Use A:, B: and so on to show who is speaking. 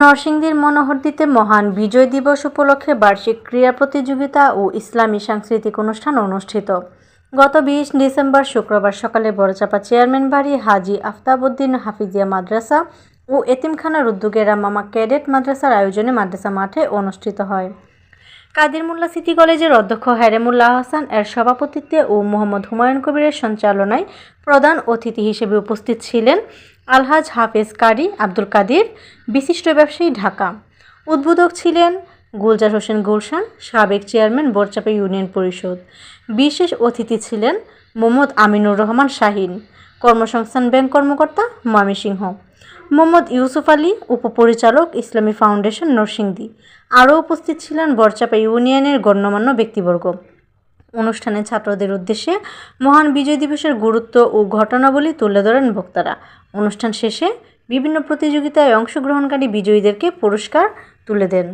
A: নরসিংদীর মনোহরদীতে মহান বিজয় দিবস উপলক্ষে বার্ষিক ক্রীড়া প্রতিযোগিতা ও ইসলামী সাংস্কৃতিক অনুষ্ঠান অনুষ্ঠিত। গত বিশ ডিসেম্বর শুক্রবার সকালে বড়চাপা চেয়ারম্যান বাড়ি হাজি আফতাবউদ্দিন হাফিজিয়া মাদ্রাসা ও এতিমখানার উদ্যোগে রামামা ক্যাডেট মাদ্রাসার আয়োজনে মাদ্রাসা মাঠে অনুষ্ঠিত হয়। কাদির মোল্লা সিটি কলেজের অধ্যক্ষ হ্যারেমুল্লাহ হাসান এর সভাপতিত্বে ও মোহাম্মদ হুমায়ুন কবিরের সঞ্চালনায় প্রধান অতিথি হিসেবে উপস্থিত ছিলেন আলহাজ হাফেজ কারি আব্দুল কাদির, বিশিষ্ট ব্যবসায়ী ঢাকা। উদ্বোধক ছিলেন গুলজার হোসেন গুলশান, সাবেক চেয়ারম্যান বরচাপা ইউনিয়ন পরিষদ। বিশেষ অতিথি ছিলেন মোহাম্মদ আমিনুর রহমান শাহিন, কর্মসংস্থান ব্যাংক কর্মকর্তা ময়মনসিংহ। মোহাম্মদ ইউসুফ আলী, উপপরিচালক ইসলামী ফাউন্ডেশন নরসিংদী। আরও উপস্থিত ছিলেন বরচাপা ইউনিয়নের গণ্যমান্য ব্যক্তিবর্গ। অনুষ্ঠানে ছাত্রদের উদ্দেশ্যে মহান বিজয় দিবসের গুরুত্ব ও ঘটনাবলী তুলে ধরেন বক্তারা অনুষ্ঠান শেষে বিভিন্ন প্রতিযোগিতায় অংশগ্রহণকারী বিজয়ীদেরকে পুরস্কার তুলে দেন।